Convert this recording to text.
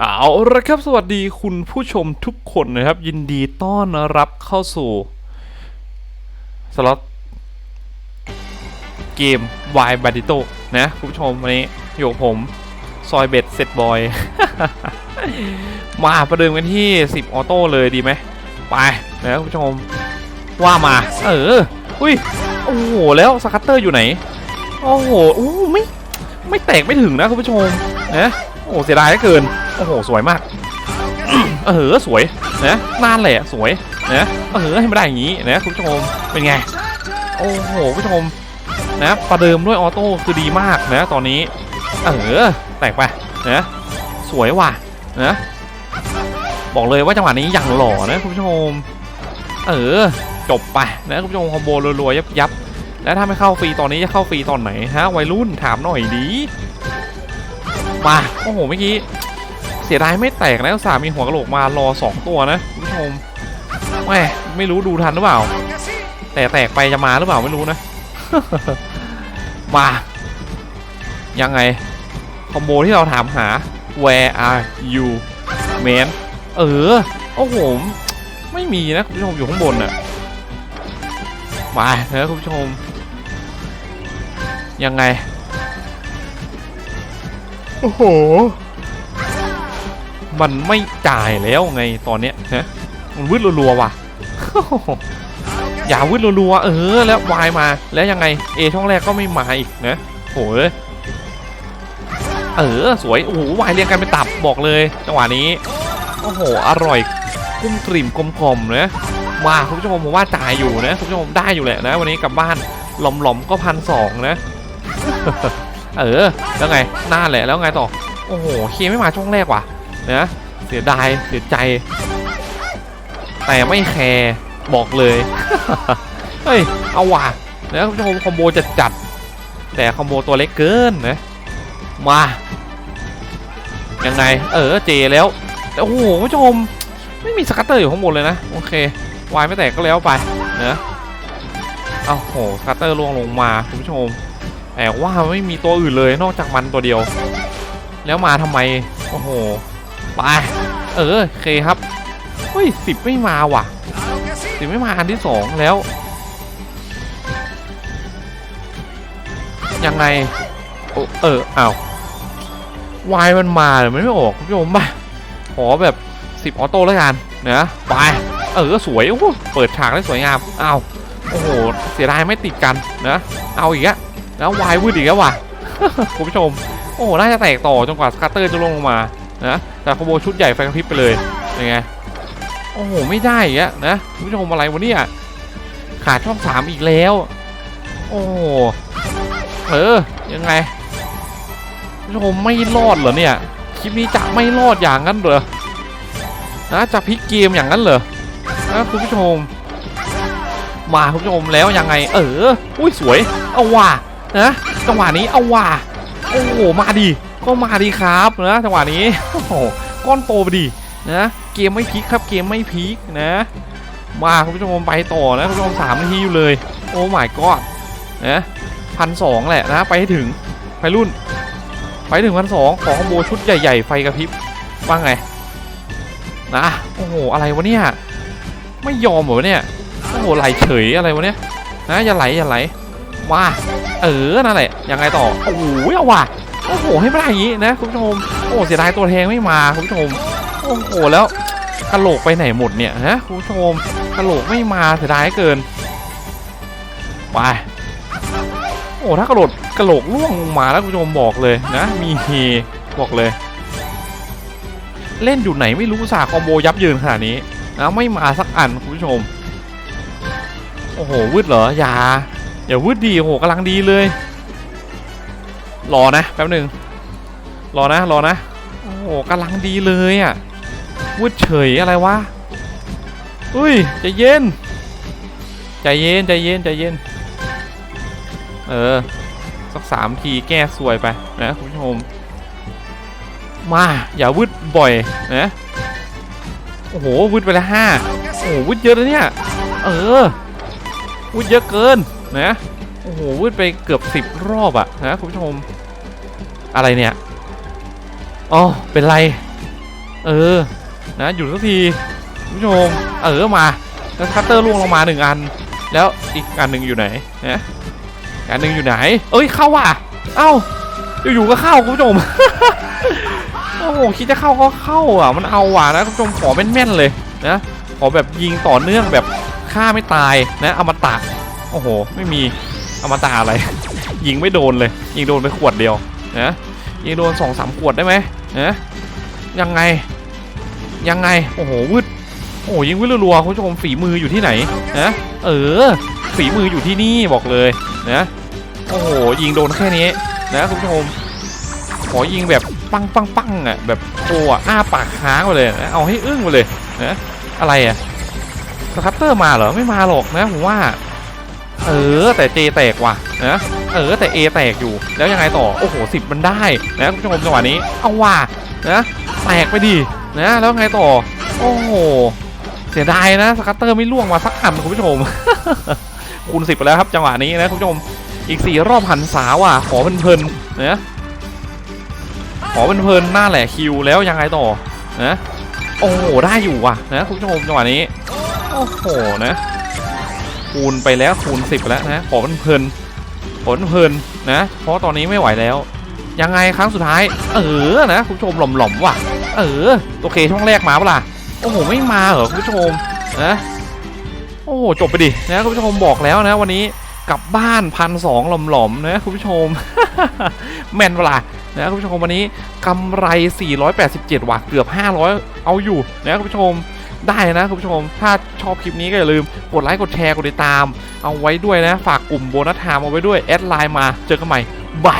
เอาละครับสวัสดีคุณผู้ชมทุกคนนะครับ ยินดีต้อนรับเข้าสู่สล็อตเกม Y b a d i t o นะคุณผู้ชมวันนี้อยู่กับผมซอยเบ็ดเซตบอย มาประเดิมกันที่ 10 ออโต้เลยดีไหมไปนะคุณผู้ชมว่ามา เออ อุ้ย โอ้โห แล้วสคัตเตอร์อยู่ไหน โอ้โหโอ้ไม่ ไม่แตกไม่ถึงนะคุณผู้ชมนะโอ้เสียดายเหลือเกิน โอ้โห สวยมาก เออสวยนะนานแหละสวยนะเออให้ไม่ได้อย่างนี้นะคุณผู้ชมเป็นไง โอ้โหคุณผู้ชมนะประเดิมด้วยออโต้คือดีมากนะตอนนี้เออแตกไปนะสวยว่ะนะบอกเลยว่าจังหวะนี้อย่างหล่อนะคุณผู้ชม เออ จบไปนะคุณผู้ชมคอมโบรัวๆยับยับๆแล้วถ้าไม่เข้าฟรีตอนนี้จะเข้าฟรีตอนไหนฮะวัยรุ่นถามหน่อยดีมาโอ้โหเมื่อกี้ เสียดายไม่แตกนะสามีหัวกระโหลกมารอ 2 ตัวนะคุณผู้ชมแหมไม่รู้ดูทันหรือเปล่า แต่แตกไปจะมาหรือเปล่าไม่รู้นะ มา ยังไง คอมโบที่เราถามหา where are you man เออ โอ้โห ไม่มีนะคุณผู้ชมอยู่ข้างบนน่ะ มาเถอะคุณผู้ชม ยังไง โอ้โห มันไม่จ่ายแล้วไงตอนเนี้ยฮะมันวืดรัวๆว่ะอย่าวืดรัวๆเออแล้ววายมาแล้วยังไงเอช่องแรกก็ไม่มาอีกนะโหยเออสวยโอ้โหวายเรียงกันเป็นตับบอกเลยจังหวะนี้โอ้โหอร่อยกุ้มกลิ่มกลมกล่อมนะมาคุณผู้ชมผมว่าจ่ายอยู่นะคุณผู้ชมได้อยู่แหละนะ วันนี้กลับบ้านหลอมๆก็พันสองนะ เออแล้วไงหน้าแหละแล้วไงต่อโอ้โหเคไม่มาช่องแรกว่ะ นะเสียดายเสียใจ แต่ไม่แคร์บอกเลยเฮ้ยเอาว่ะนะคุณผู้ชมคอมโบจะจัดแต่คอมโบตัวเล็กเกินนะมายังไงเออเจแล้วแต่โอ้โหคุณผู้ชมไม่มีสกัตเตอร์อยู่ข้างบนเลยนะโอเควายไม่แตกก็แล้วไปเนะเอาโหสกัตเตอร์ล่วงลงมาคุณผู้ชมแต่ว่าไม่มีตัวอื่นเลยนอกจากมันตัวเดียว แล้วมาทำไมโอ้โห ไปเออโอเคครับเฮ้ยสิบไม่มาว่ะสิบไม่มาอันที่สองแล้ว ยังไงโอ้เอออ้าววายมันมาหรือมันไม่ออกคุณผู้ชมป่ะขอแบบสิบออโต้แล้วกันนะไปเออสวยโอ้โหเปิดฉากได้สวยงามอ้าวโอ้โหเสียดายไม่ติดกันนะเอาอีกอะแล้ววายวืดอีกแล้วว่ะคุณผู้ชมโอ้น่าจะแตกต่อจนกว่าสคัตเตอร์จะลงมา นะแต่คอมโบชุดใหญ่ไฟกระพริบไปเลยยังไงโอ้โหไม่ได้อีกอะนะคุณผู้ชมอะไรวะเนี่ยขาดช่องสามอีกแล้ว โอ้เออยังไงคุณผู้ชมไม่รอดเหรอเนี่ยคลิปนี้จะไม่รอดอย่างนั้นเหรอนะจะพลิกเกมอย่างนั้นเหรอนะคุณผู้ชม มาคุณผู้ชมแล้วยังไง เออ อุ้ยสวย เอาว่ะนะจังหวะนี้เอาว่ะโอ้โหมาดี ก็มาดีครับนะจังหวะนี้โอ้โหก้อนโตไปดีนะเกมไม่พลิกครับเกมไม่พลิกนะมาคุณผู้ชมไปต่อนะคุณผู้ชมสามนาทีอยู่เลย โอ้ my god นะพันสองแหละนะไปให้ถึงไปรุ่น ไปถึงพันสองขอคอมโบชุดใหญ่ ๆ ไฟกระพริบว่าไงนะโอ้โหอะไรวะเนี่ยไม่ยอมเหรอเนี่ยโอ้โหไหลเฉยอะไรวะเนี่ยนะอย่าไหลอย่าไหลมาเออนั่นแหละยังไงต่อโอ้โหเอาว่ะ โอ้โห ให้ไม่ได้อย่างนี้นะคุณผู้ชม โอ้เสียดายตัวแทงไม่มาคุณผู้ชม โอ้โหแล้วกะโหลกไปไหนหมดเนี่ยฮะคุณผู้ชมกะโหลกไม่มาเสียดายเกิน ไปโอ้ถ้ากระโดดกระโหลกล่วงลงมาแล้วคุณผู้ชมบอกเลยนะ มีเฮบอกเลย เล่นอยู่ไหนไม่รู้สาคอมโบยับเยินขนาดนี้นะไม่มาสักอันคุณผู้ชม โอ้โหวืดเหรออย่าอย่าวืดดีโอ้โหกำลังดีเลย รอนะแป๊บหนึ่งรอนะรอนะ โอ้โหกำลังดีเลยอะวืดเฉยอะไรวะอุ้ยใจเย็นใจเย็นใจเย็นใจเย็น เออ สักสามทีแก้สวยไปนะคุณผู้ชม มา อย่าวืดบ่อยนะ โอ้โหวืดไปแล้วห้าโอ้โหวืดเยอะแล้วเนี่ย เออวืดเยอะเกินนะ โอ้โหวืดไปเกือบสิบรอบอะนะคุณผู้ชม อะไรเนี่ยอ๋อเป็นไร เออ นะหยุดสักทีคุณผู้ชม เออมา แล้วคัตเตอร์ล่วงลงมาหนึ่งอัน แล้วอีกอันหนึ่งอยู่ไหนนะอันหนึ่งอยู่ไหน เอ้ยเข้าว่ะ เอ้าอยู่ๆก็เข้าคุณผู้ชมโอ้โหคิดจะเข้าก็เข้าอะ มันเอาว่ะนะคุณผู้ชมขอแม่นๆเลยนะขอแบบยิงต่อเนื่องแบบฆ่าไม่ตายนะอมตะโอ้โห ไม่มีอมตะอะไร ยิงไม่โดนเลย ยิงโดนไปขวดเดียว นะยิงโดนสองสามขวดได้ไหมนะยังไง ยังไง โอ้โหวืดโอ้ยิงวืดรัวๆคุณผู้ชมฝีมืออยู่ที่ไหนนะเออ ฝีมืออยู่ที่นี่บอกเลยนะโอ้โหยิงโดนแค่นี้นะคุณผู้ชมขอยิงแบบปังปังปังอะแบบโอ้อ้าปากค้างไปเลยนะเอาให้อึ้งไปเลยนะอะไรอะสคัตเตอร์มาเหรอไม่มาหรอกนะผมว่า เออ แต่เจแตกว่ะนะเออแต่เอแตกอยู่แล้วยังไงต่อโอ้โหสิบมันได้นะคุณผู้ชมจังหวะนี้เอาว่ะนะแตกไปดินะแล้วไงต่อ โอ้โหเสียดายนะสคัตเตอร์ไม่ล่วงมาสักอันคุณผู้ชมคูณสิบไปแล้วครับจังหวะนี้นะคุณผู้ชมอีกสี่รอบหันษาว่ะขอเพลินๆนะขอเพลินๆหน้าแหละคิวแล้วยังไงต่อนะโอ้โหได้อยู่ว่ะนะคุณผู้ชมจังหวะนี้โอ้โหนะ คูณไปแล้วคูณสิบแล้วนะขอเพลินๆขอเพลินนะ เพราะตอนนี้ไม่ไหวแล้ว ยังไงครั้งสุดท้าย เออนะคุณผู้ชมหล่อมๆว่ะ เออโอเคช่องแรกมาเปล่าโอ้โหไม่มาเหรอคุณผู้ชมนะโอ้โหจบไปดินะคุณผู้ชมบอกแล้วนะ วันนี้กลับบ้านพันสองหล่อมๆนะคุณผู้ชม แมนเปล่านะคุณผู้ชมวันนี้กำไร 487ว่ะเกือบ 500 เอาอยู่นะคุณผู้ชม ได้นะคุณผู้ชม ถ้าชอบคลิปนี้ก็อย่าลืมกดไลค์กดแชร์กดติดตาม เอาไว้ด้วยนะ ฝากกลุ่มโบนัสไทม์เอาไว้ด้วยแอดไลน์มาเจอกันใหม่บาย